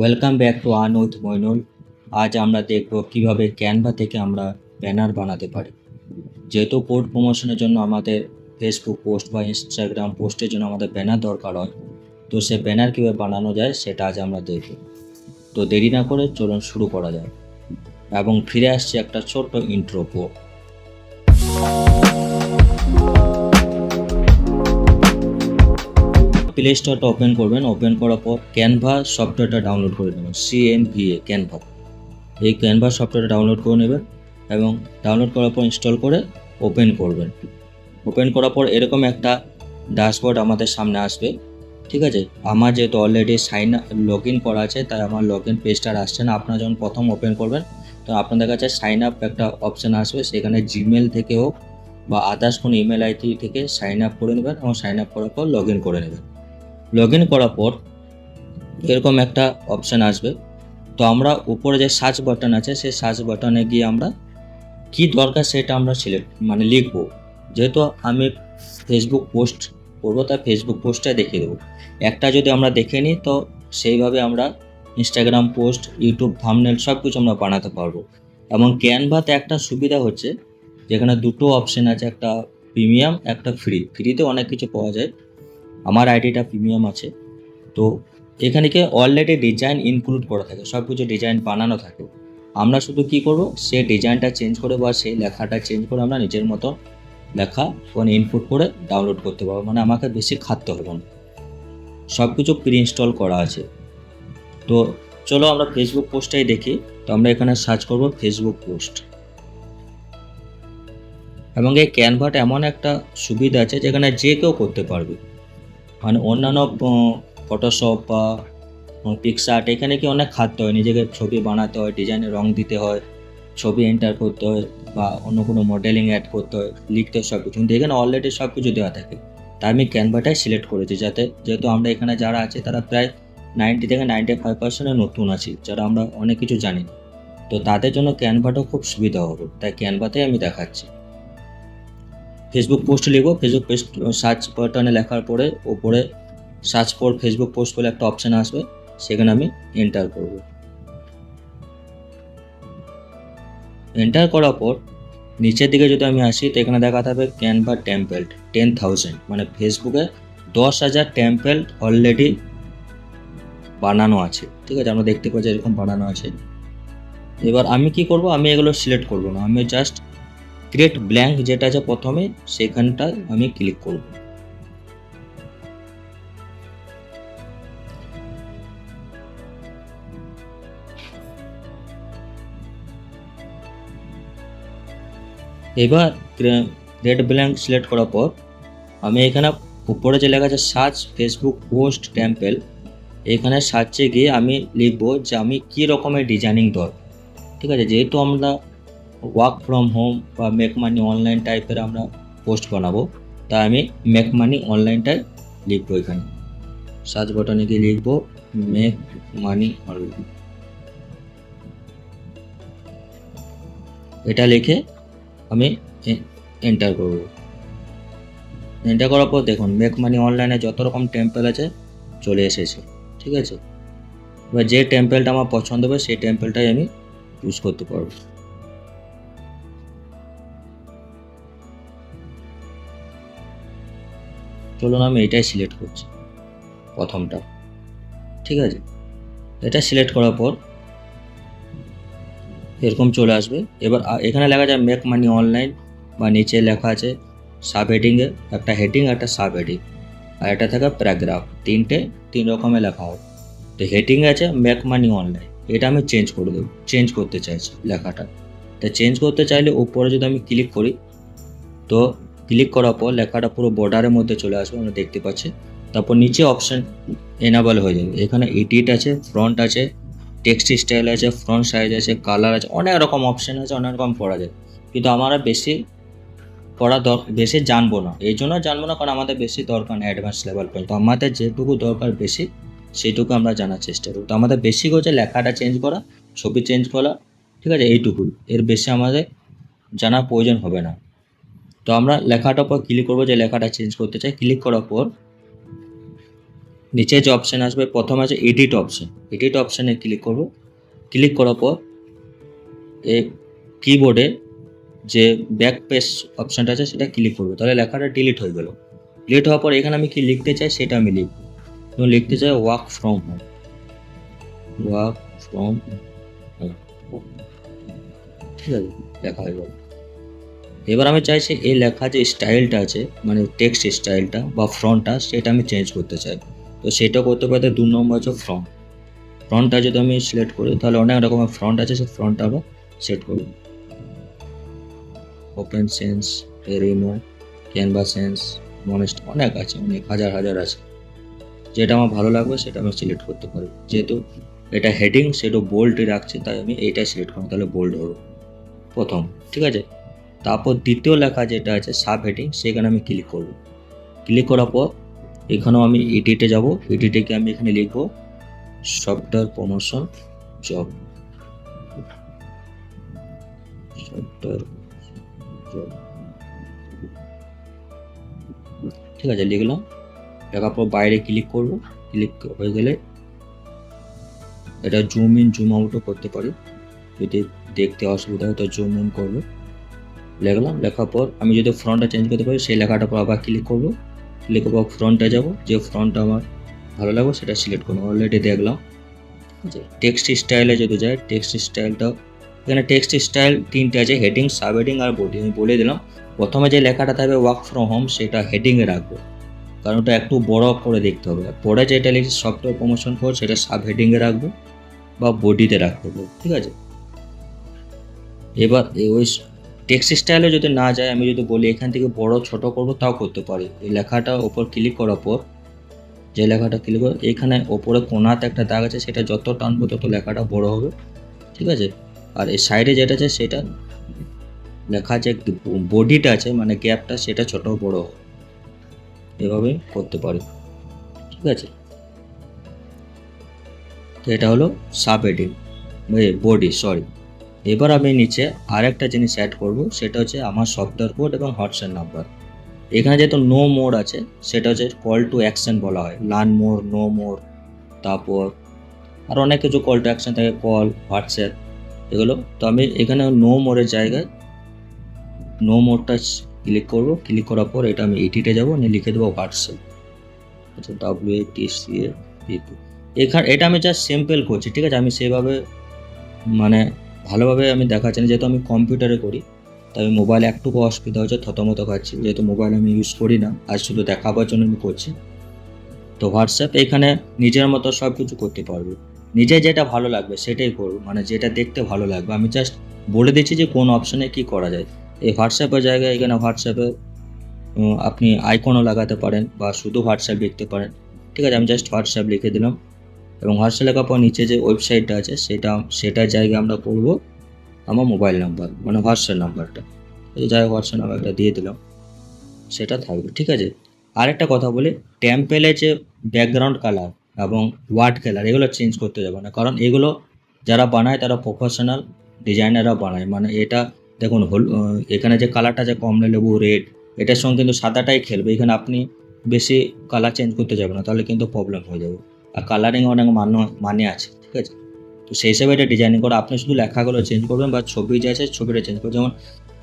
Welcome back to আন with Moinul আজ আমরা দেখব কীভাবে ক্যানভা থেকে আমরা ব্যানার বানাতে পারি। যেহেতু কোড প্রমোশনের জন্য আমাদের ফেসবুক পোস্ট বা ইনস্টাগ্রাম পোস্টের জন্য আমাদের ব্যানার দরকার হয়, তো সে ব্যানার কীভাবে বানানো যায় সেটা আজ আমরা দেখব। তো দেরি না করে চলুন শুরু করা যায় এবং ফিরে আসছে একটা ছোট্ট ইন্ট্রো প্লে স্টোরটা ওপেন করবেন। ওপেন করার পর ক্যানভা সফটওয়্যারটা ডাউনলোড করে নেবেন। C N V A Canva এই ক্যানভা সফটওয়্যারটা ডাউনলোড করে নেবেন এবং ডাউনলোড করার পর ইনস্টল করে ওপেন করবেন। ওপেন করার পর এরকম একটা ড্যাশবোর্ড আমাদের সামনে আসবে। ঠিক আছে? আমার যেহেতু অলরেডি সাইন লগ ইন করা আছে, তাই আমার লগ ইন পেজটা আসছে না। আপনারা যখন প্রথম ওপেন করবেন, তো আপনাদের কাছে সাইন আপ একটা অপশান আসবে। সেখানে জিমেল থেকে হোক বা আদার্স কোনো ইমেল আইডি থেকে সাইন আপ করে নেবেন এবং সাইন আপ করার পর লগ ইন করে নেবেন। লগ ইন করার পর এরকম একটা অপশান আসবে। তো আমরা উপরে যে সার্চ বাটন আছে, সেই সার্চ বাটনে গিয়ে আমরা কি দরকার সেটা আমরা সিলেক্ট মানে লিখব। যেহেতু আমি ফেসবুক পোস্ট করব, তাই ফেসবুক পোস্টটা দেখিয়ে দেবো। একটা যদি আমরা দেখে নিই, তো সেইভাবে আমরা ইনস্টাগ্রাম পোস্ট ইউটিউব থামনেল সব কিছু আমরা বানাতে পারব। এবং ক্যানভাতে একটা সুবিধা হচ্ছে, যেখানে দুটো অপশন আছে, একটা প্রিমিয়াম একটা ফ্রি ফ্রিতে অনেক কিছু পাওয়া যায়। আমার আইডিটা প্রিমিয়াম আছে। তো এখানে কি অলরেডি ডিজাইন ইনক্লুড করা থাকে, সব কিছু ডিজাইন বানানো থাকে। আমরা শুধু কি করব, সে ডিজাইনটা চেঞ্জ করে বা সেই লেখাটা চেঞ্জ করে আমরা নিজের মতো লেখা ফোনে ইনপুট করে ডাউনলোড করতে পারব। মানে আমাকে বেশি খাটতে হবে না। সব কিছু প্রি ইনস্টল করা আছে। তো চলো আমরা ফেসবুক পোস্টটাই দেখি। তো আমরা এখানে সার্চ করব ফেসবুক পোস্ট এবং এই ক্যানভাটা এমন একটা সুবিধা আছে যেখানে যে কেউ করতে পারবে। মানে অন্যান্য ফটোশপ বা পিকশার্ট এখানে কি অনেক খাটতে হয়, নিজেকে ছবি বানাতে হয় ডিজাইনে রং দিতে হয়, ছবি এন্টার করতে হয় বা অন্য কোনো মডেলিং অ্যাড করতে হয়, লিখতে হয় সব কিছু কিন্তু এখানে অলরেডি সব কিছু দেওয়া থাকে। তাই আমি ক্যানভাটাই সিলেক্ট করেছি যাতে, যেহেতু আমরা এখানে যারা আছে, তারা প্রায় নাইনটি থেকে নাইনটি ফাইভ পার্সেন্টে নতুন আছি, যারা আমরা অনেক কিছু জানি। তো তাদের জন্য ক্যানভাটাও খুব সুবিধা হবে। তাই ক্যানভাতেই আমি দেখাচ্ছি। ফেসবুক পোস্ট লিখব। ফেসবুক পোস্ট সার্চ বাটনে লেখার পরে ওপরে সার্চ ফর ফেসবুক পোস্ট বলে একটা অপশান আসবে। সেখানে আমি এন্টার করব। এন্টার করার পর নিচের দিকে যদি আমি আসি, তো এখানে দেখাতে হবে ক্যানভা টেম্পেল্ট টেন থাউজেন্ড মানে ফেসবুকে দশ হাজার টেম্পেল অলরেডি বানানো আছে। ঠিক আছে, আমরা দেখতে পাচ্ছি এরকম বানানো আছে। এবার আমি কি করব? আমি এগুলো সিলেক্ট করব না। আমি জাস্ট ক্রিয়েট ব্ল্যাঙ্ক যেটা আছে প্রথমে সেখানটায় আমি ক্লিক করব। এবার ক্রিয়েট ব্ল্যাঙ্ক সিলেক্ট করার পর, আমি এখানে উপরে যে লেখা আছে সার্চ ফেসবুক পোস্ট টেম্পেল এখানে সার্চে গিয়ে আমি লিখব যে আমি কী রকমের ডিজাইনিং দরকার। ঠিক আছে, যেহেতু আমরা ওয়ার্ক ফ্রম হোম বা মেক মানি অনলাইন টাইপের আমরা পোস্ট বানাবো। তাই আমি মেক মানি অনলাইনটাই লিখব এখানে। সার্চ বাটনে গিয়ে লিখব মেক মানি অনলাইন এটা লিখে আমি এন্টার করব। এন্টার করার পর দেখুন মেক মানি অনলাইনে যত রকম টেম্পেল আছে, চলে এসেছে। ঠিক আছে? এবার যে টেম্পেলটা আমার পছন্দ হবে, সেই টেম্পেলটাই আমি ইউজ করতে পারব। চলুন আমি এটাই সিলেক্ট করছি, প্রথমটা। ঠিক আছে? এটা সিলেক্ট করার পর এরকম চলে আসবে। এবার এখানে লেখা যায় মেক মানি অনলাইন বা নিচে লেখা আছে সাব হেডিংয়ে একটা হেডিং একটা সাব হেডিং আর এটা থাকে প্যারাগ্রাফ তিনটে, তিন রকমের লেখা হবে তো হেডিং আছে মেক মানি অনলাইন এটা আমি চেঞ্জ করে দেবো চেঞ্জ করতে চাইছি লেখাটা। তা চেঞ্জ করতে চাইলে উপরে যদি আমি ক্লিক করি, তো ক্লিক করার পর লেখাটা পুরো বর্ডারের মধ্যে চলে আসবে, আমরা দেখতে পাচ্ছি। তারপর নিচে অপশান এনাবল হয়ে যাবে। এখানে এডিট আছে ফ্রন্ট আছে টেক্সট স্টাইল আছে ফ্রন্ট সাইজ আছে কালার আছে, অনেক রকম অপশান আছে, অনেক রকম পড়া যায়। কিন্তু আমরা বেশি পড়া দর, বেশি জানব না। এই জন্য জানব না, কারণ আমাদের বেশি দরকার না অ্যাডভান্স লেভেল পর্যন্ত আমাদের যেটুকু দরকার বেশি, সেটুকু আমরা জানার চেষ্টা করব। তো আমাদের বেসিক হচ্ছে লেখাটা চেঞ্জ করা, ছবি চেঞ্জ করা, ঠিক আছে, এইটুকুই। এর বেশি আমাদের জানার প্রয়োজন হবে না। তো আমরা লেখাটার উপর ক্লিক করব, যে লেখাটা চেঞ্জ করতে চাই ক্লিক করার পর নিচে যে অপশান আসবে, প্রথম আছে এডিট অপশান এডিট অপশানে ক্লিক করব। ক্লিক করার পর এই কিবোর্ডে যে ব্যাক পেজ অপশানটা আছে, সেটা ক্লিক করব। তাহলে লেখাটা ডিলিট হয়ে গেল। ডিলিট হওয়ার পর এখানে আমি কি লিখতে চাই, সেটা আমি লিখব। এবং লিখতে চাই work from home work from home ঠিক আছে, লেখা হয়ে গেল। এবার আমি চাইছি এই লেখা যে স্টাইলটা আছে মানে টেক্সট স্টাইলটা বা ফ্রন্টটা সেটা আমি চেঞ্জ করতে চাই তো সেটা করতে পারতে দু নম্বর হচ্ছে ফ্রন্ট ফ্রন্টটা যদি আমি সিলেক্ট করি, তাহলে অনেক রকমের ফ্রন্ট আছে, সেই ফ্রন্টটা আবার সেট করব। ওপেন সেন্স রেমো ক্যানভা সেন্স মনেস্ট অনেক আছে, অনেক, হাজার হাজার আছে। যেটা আমার ভালো লাগবে, সেটা আমি সিলেক্ট করতে পারি যেহেতু এটা হেডিং সেটা বোল্ডে রাখছে, তাই আমি এইটাই সিলেক্ট করব, তাহলে বোল্ড হবে। প্রথম, ঠিক আছে? তারপর দ্বিতীয় লেখা যেটা আছে সাব হেডিং সেখানে আমি ক্লিক করব। ক্লিক করার পর, এখানেও আমি এডিটে যাব। এডিটে গিয়ে আমি এখানে লিখব software promotion job software job ঠিক আছে, লিখলাম। লেখার পর বাইরে ক্লিক করব। ক্লিক হয়ে গেলে এটা জুম ইন জুম আউটও করতে পারি। যদি দেখতে অসুবিধা হয়, তো জুম ইন করব। লিখলাম লেখার পর আমি যদি ফ্রন্টটা চেঞ্জ করতে পারি সেই লেখাটা পর আবার ক্লিক করব। ক্লিক করব ফ্রন্টে যাব যে ফ্রন্টটা আমার ভালো লাগবে সেটা সিলেক্ট করব। অলরেডি দেখলাম। যে টেক্সট স্টাইলে যদি যায় টেক্সট স্টাইলটা এখানে টেক্সট স্টাইল তিনটে আছে হেডিং সাব হেডিং আর বডি আমি বলে দিলাম প্রথমে যে লেখাটা থাকবে ওয়ার্ক ফ্রম হোম সেটা হেডিংয়ে রাখব। কারণ ওটা একটু বড় করে দেখতে হবে। আর পরে যেটা লিখছি সফটওয়্যার প্রমোশন কোড সেটা সাব হেডিংয়ে রাখব বা বডিতে রাখতে হবে ঠিক আছে? এবার ওই টেক্সট স্টাইলে যদি না যায়, আমি যদি বলি এখান থেকে বড়, ছোট করব, তাও করতে পারি। এই লেখাটা ওপর ক্লিক করার পর, যে লেখাটা ক্লিক করে, এখানে ওপরে কোনাতে একটা দাগ আছে, সেটা যত টানবো তত লেখাটা বড় হবে। ঠিক আছে? আর এই সাইডে যেটা আছে, সেটা লেখা যে বডিটা আছে মানে গ্যাপটা সেটা ছোট বড় হবে এভাবে করতে পারি। ঠিক আছে? তো এটা হলো সাব এডিং বডি সরি এবার আমি নিচে আরেকটা জিনিস অ্যাড করব, সেটা হচ্ছে আমার সফটওয়্যার কোড এবং হোয়াটসঅ্যাপ নাম্বার এখানে যেহেতু নো মোড আছে, সেটা হচ্ছে কল টু অ্যাকশন বলা হয়। লার্ন মোর নো মোর তারপর আর অনেক কিছু কল টু অ্যাকশন থাকে কল হোয়াটসঅ্যাপ এগুলো। তো আমি এখানে নো মোরের জায়গায় নো মোডটা ক্লিক করব। ক্লিক করার পর এটা আমি এডিটে যাব, নিয়ে লিখে দেবো হোয়াটসঅ্যাপ আচ্ছা ডাব্লিউ এ টি সি এ এখানে এটা আমি জাস্ট সিম্পল করছি, ঠিক আছে? আমি সেভাবে মানে ভালোভাবে আমি দেখাচ্ছি না, যেহেতু আমি কম্পিউটারে করি, তাই আমি মোবাইলে একটুকু অসুবিধা হচ্ছে, থতমত খাচ্ছি। যেহেতু মোবাইল আমি ইউজ করি না, আর শুধু দেখাবার জন্য আমি করছি। তো হোয়াটসঅ্যাপ এখানে নিজের মতো সব কিছু করতে পারবে। নিজে যেটা ভালো লাগবে, সেটাই করব মানে যেটা দেখতে ভালো লাগবে। আমি জাস্ট বলে দিচ্ছি যে কোন অপশনে কি করা যায়। এই হোয়াটসঅ্যাপের জায়গায় এখানে হোয়াটসঅ্যাপে আপনি আইকনও লাগাতে পারেন, বা শুধু হোয়াটসঅ্যাপ লিখতে পারেন। ঠিক আছে, আমি জাস্ট হোয়াটসঅ্যাপ লিখে দিলাম। এবং হোয়াটসঅ্যাপ লেখার পর নিচে যে ওয়েবসাইটটা আছে, সেটা, সেটার জায়গায় আমরা করব আমার মোবাইল নাম্বার মানে হোয়াটসঅ্যাপ নাম্বারটা। যাই হোক, হোয়াটসঅ্যাপ নাম্বারটা দিয়ে দিলাম। সেটা থাকবে, ঠিক আছে? আরেকটা কথা বলি ট্যাম্পেলে যে ব্যাকগ্রাউন্ড কালার এবং ওয়ার্ড কালার এগুলো চেঞ্জ করতে যাবে না। কারণ এগুলো যারা বানায়, তারা প্রফেশনাল ডিজাইনাররা বানায়। মানে এটা, দেখুন, হল এখানে যে কালারটা আছে কমলা লেবু রেড এটার সঙ্গে কিন্তু সাদাটাই খেলবে। এখানে আপনি বেশি কালার চেঞ্জ করতে যাবে না, তাহলে কিন্তু প্রবলেম হয়ে যাবে। আর কালারিং অনেক মান মানে আছে, ঠিক আছে? তো সেই হিসাবে এটা ডিজাইনিং করে, আপনি শুধু লেখাগুলো চেঞ্জ করবেন বা ছবি যে আছে ছবিটা চেঞ্জ করবেন। যেমন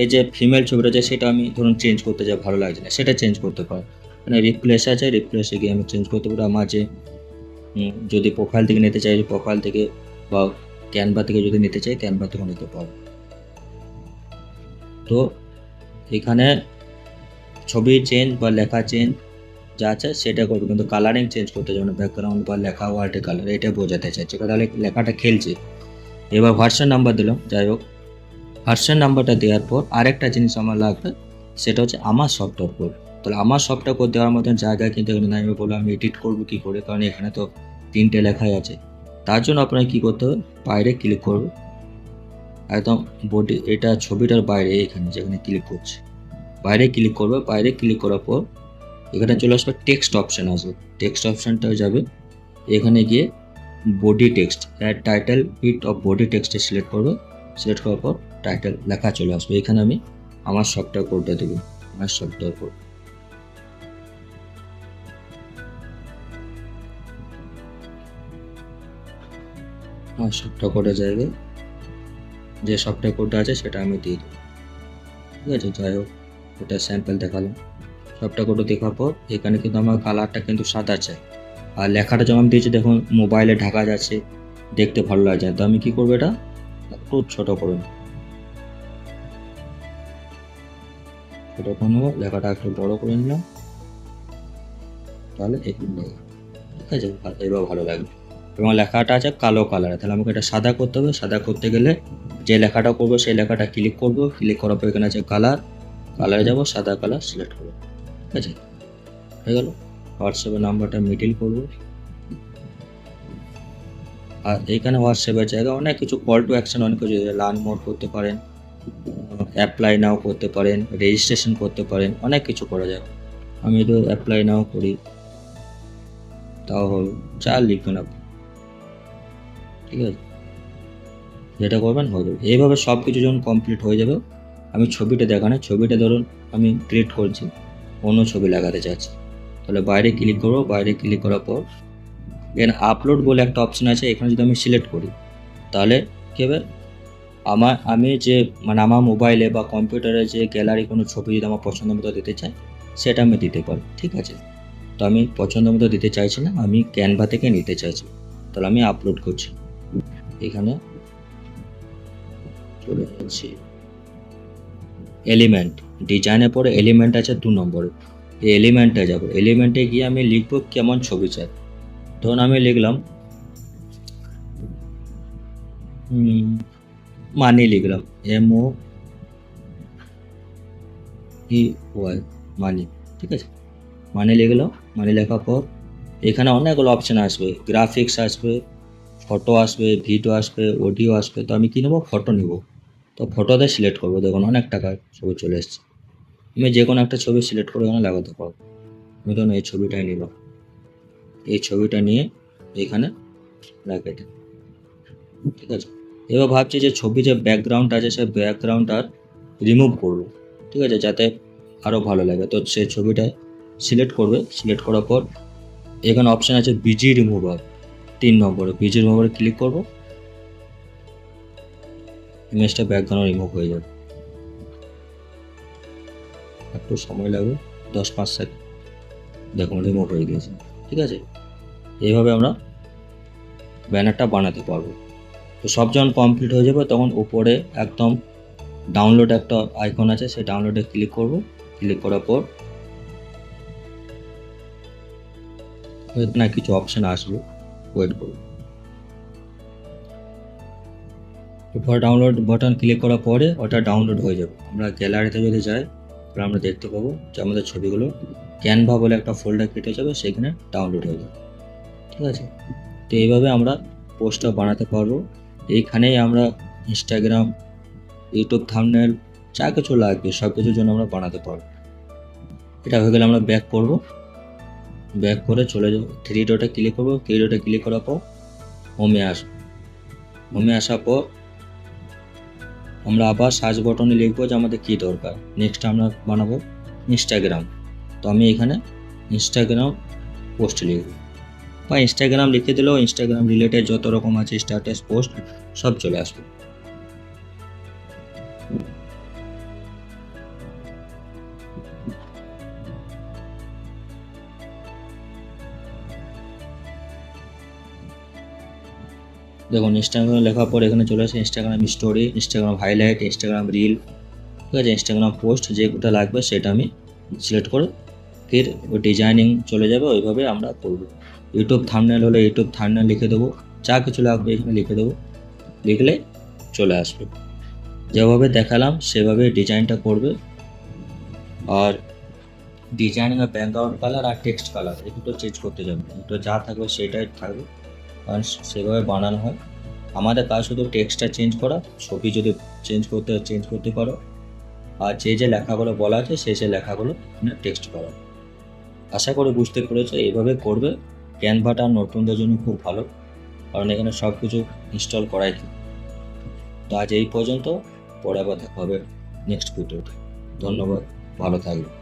এই যে ফিমেল ছবিটা আছে, সেটা আমি ধরুন চেঞ্জ করতে চাই ভালো লাগছে না, সেটা চেঞ্জ করতে পারি মানে রিপ্লেস আছে রিপ্লেসে গিয়ে আমি চেঞ্জ করতে পারি। আমার যে যদি প্রোফাইল থেকে নিতে চাই প্রোফাইল থেকে বা ক্যানভা থেকে যদি নিতে চাই ক্যানভা থেকে নিতে পারব। তো এখানে ছবি চেঞ্জ বা লেখা চেঞ্জ যা আছে সেটা করবে। কিন্তু কালারিং চেঞ্জ করতে যাবে ব্যাকগ্রাউন্ড বা লেখা ওয়ার্ডের কালার এটা বোঝাতে চাইছে। তাহলে লেখাটা খেলছে। এবার হোয়াটসঅ্যাপ নাম্বার দিলাম। যাই হোক হোয়াটসঅ্যাপ নাম্বারটা দেওয়ার পর আরেকটা জিনিস আমার লাগবে, সেটা হচ্ছে আমার সফটওয়্যার কোড তাহলে আমার সফটওয়্যার কোড দেওয়ার মতন জায়গা কিন্তু এখানে আমি বলব আমি এডিট করব কী করে? কারণ এখানে তো তিনটে লেখাই আছে। তার জন্য আপনাকে কী করতে হবে? বাইরে ক্লিক করবে একদম বডি এটা ছবিটার বাইরে এখানে যেখানে ক্লিক করছে। বাইরে ক্লিক করবে। বাইরে ক্লিক করার পর এখানে চলে আসবে টেক্সট অপশান আসবে। টেক্সট অপশানটাও যাবে। এখানে গিয়ে body text title bit of body টেক্সটে সিলেক্ট করবে। সিলেক্ট করার পর টাইটেল লেখা চলে আসবে। এখানে আমি আমার সফটওয়্যার কোডটা দেবো। আমার সফটওয়্যার কোড আমার সফটওয়্যার কোডের জায়গায় যে সফটওয়্যার কোডটা আছে সেটা আমি দিয়ে দেবো। ঠিক আছে? যাই হোক ওটা স্যাম্পল দেখালাম। কোডও দেখার পর, এখানে কিন্তু আমার কালারটা কিন্তু সাদা চাই আর লেখাটা যেমন দিয়েছি, দেখুন মোবাইলে ঢাকা যাচ্ছে, দেখতে ভালো লাগছে। তো আমি কি করব এটা? একটু ছোট করে ছোট করে নেব লেখাটা একটু বড় করে নিলাম। তাহলে ঠিক আছে এবার ভালো লাগবে। এবং লেখাটা আছে কালো কালারে তাহলে আমাকে এটা সাদা করতে হবে। সাদা করতে গেলে যে লেখাটা করব, সেই লেখাটা ক্লিক করব। ক্লিক করার পর এখানে আছে কালার কালারে যাব, সাদা কালার সিলেক্ট করব। আছে? হয়ে গেল। হোয়াটসঅ্যাপের নাম্বারটা মিডিল করব। আর এইখানে হোয়াটসঅ্যাপের জায়গায় অনেক কিছু কল টু অ্যাকশন অনেক কিছু লার্ন মোড করতে পারেন অ্যাপ্লাই নাও করতে পারেন রেজিস্ট্রেশন করতে পারেন, অনেক কিছু করা যায়। আমি তো অ্যাপ্লাই নাও করি। তাও হলো, যা লিখবেন আপনি। ঠিক আছে? যেটা করবেন হয়ে যাবে। এইভাবে সব কিছু যখন কমপ্লিট হয়ে যাবে, আমি ছবিটা দেখানো ছবিটা ধরুন আমি ক্রিয়েট করছি। অন্য ছবি লাগাতে চাচ্ছি। তাহলে বাইরে ক্লিক করব, বাইরে ক্লিক করার পর এখানে আপলোড বলে একটা অপশন আছে, এখানে যদি আমি সিলেক্ট করি, তাহলে কী হবে? আমার, আমি যে মানে আমার মোবাইলে বা কম্পিউটারে যে গ্যালারি কোনো ছবি যদি আমার পছন্দ মতো দিতে চাই, সেটা আমি দিতে পারি, ঠিক আছে? তো আমি পছন্দ মতো দিতে চাইছি না আমি ক্যানভা থেকে নিতে চাইছি। তাহলে আমি আপলোড করছি। এখানে চলে যাচ্ছি। এলিমেন্ট ডিজাইনের পরে এলিমেন্ট আছে দু নম্বরে। এই এলিমেন্টে যাব। এলিমেন্টে গিয়ে আমি লিখব কেমন ছবি চাই। ধরুন আমি লিখলাম মানি লিখলাম এম ও ই ওয়াই মানি, ঠিক আছে? মানি লিখলাম, মানি লেখার পর এখানে অনেকগুলো অপশান আসবে। গ্রাফিক্স আসবে ফটো আসবে ভিডিও আসবে অডিও আসবে। তো আমি কী নেব? ফটো নেব। তো ফটোতে সিলেক্ট করব। দেখুন, অনেক টাকা ছবি চলে এসছে। আমি যে কোনো একটা ছবি সিলেক্ট করে এখানে লাগাতে পারব। আমি ধরুন এই ছবিটাই নিলাম এই ছবিটা নিয়ে এখানে লাগিয়ে দিই। ঠিক আছে? এবার ভাবছি যে ছবি যে ব্যাকগ্রাউন্ড আছে, সেই ব্যাকগ্রাউন্ড আর রিমুভ করব। ঠিক আছে? যাতে আরও ভালো লাগে। তো সেই ছবিটা সিলেক্ট করবে। সিলেক্ট করার পর এখানে অপশান আছে বিজি রিমুভার তিন নম্বরে বিজি রিমুভারে ক্লিক করব। ইমেজটা ব্যাকগ্রাউন্ড রিমুভ হয়ে যাবে। একটু সময় লাগবে, দশ পাঁচ সেকেন্ড। দেখুন রিমুভ হয়ে গিয়েছে ঠিক আছে? এইভাবে আমরা ব্যানারটা বানাতে পারব। তো সব যখন কমপ্লিট হয়ে যাবে, তখন উপরে একদম ডাউনলোড একটা আইকন আছে, সেই ডাউনলোডে ক্লিক করব। ক্লিক করার পর না, কিছু অপশান আসবে ওয়েট করব। উপর ডাউনলোড বাটন ক্লিক করার পরে ওটা ডাউনলোড হয়ে যাবে। আমরা গ্যালারিতে যদি যাই তাহলে আমরা দেখতে পাবো যে আমাদের ছবিগুলো ক্যানভা বলে একটা ফোল্ডার কেটে যাবে, সেখানে ডাউনলোড হয়ে যাবে। ঠিক আছে? তো এইভাবে আমরা পোস্টটা বানাতে পারব। এইখানেই আমরা ইনস্টাগ্রাম ইউটিউব থামনেল যা কিছু লাগবে সব কিছুর জন্য আমরা বানাতে পারব। এটা হয়ে গেলে আমরা ব্যাক করব। ব্যাক করে চলে যাব। থ্রি ডটে ক্লিক করব। থ্রি ডটে ক্লিক করার পর হোমে আসব। হোমে আসার পর আমরা আবার সার্চ বটনে লিখব যে আমাদের কী দরকার। নেক্সট আমরা বানাবো ইনস্টাগ্রাম তো আমি এখানে ইনস্টাগ্রাম পোস্ট লিখব। বা ইনস্টাগ্রাম লিখে দিলেও ইনস্টাগ্রাম রিলেটেড যত রকম আছে স্ট্যাটাস পোস্ট সব চলে আসবে। দেখুন ইনস্টাগ্রাম লেখার পর এখানে চলে আসে Instagram story Instagram highlight Instagram reel ঠিক আছে? ইনস্টাগ্রাম পোস্ট যেটা লাগবে সেটা আমি সিলেক্ট করে ফির ওই ডিজাইনিং চলে যাবে, ওইভাবে আমরা করব। ইউটিউব থামনেল হলে ইউটিউব থামনেল লিখে দেবো, যা কিছু লাগবে এখানে লিখে দেবো, লিখলে চলে আসবে। যেভাবে দেখালাম, সেভাবে ডিজাইনটা করবে। আর ডিজাইনিংয়ে ব্যাকগ্রাউন্ড কালার আর টেক্সট কালার এই দুটো চেঞ্জ করতে যাবে। দুটো যা থাকবে সেটাই থাকবে। কারণ সেভাবে বানানো হয়। আমাদের কাজ শুধু টেক্সটটা চেঞ্জ করা, ছবি যদি চেঞ্জ করতে চেঞ্জ করতে পারো। আর যে যে লেখাগুলো বলা আছে সেই সেই লেখাগুলো টেক্সট করা আশা করি বুঝতে পেরেছ, এইভাবে করবে। ক্যানভাটা নতুনদের জন্য খুব ভালো, কারণ এখানে সব কিছু ইনস্টল করাই তো আজ এই পর্যন্ত, পরে আবার দেখা হবে নেক্সট ভিডিওতে ধন্যবাদ, ভালো থাকবে।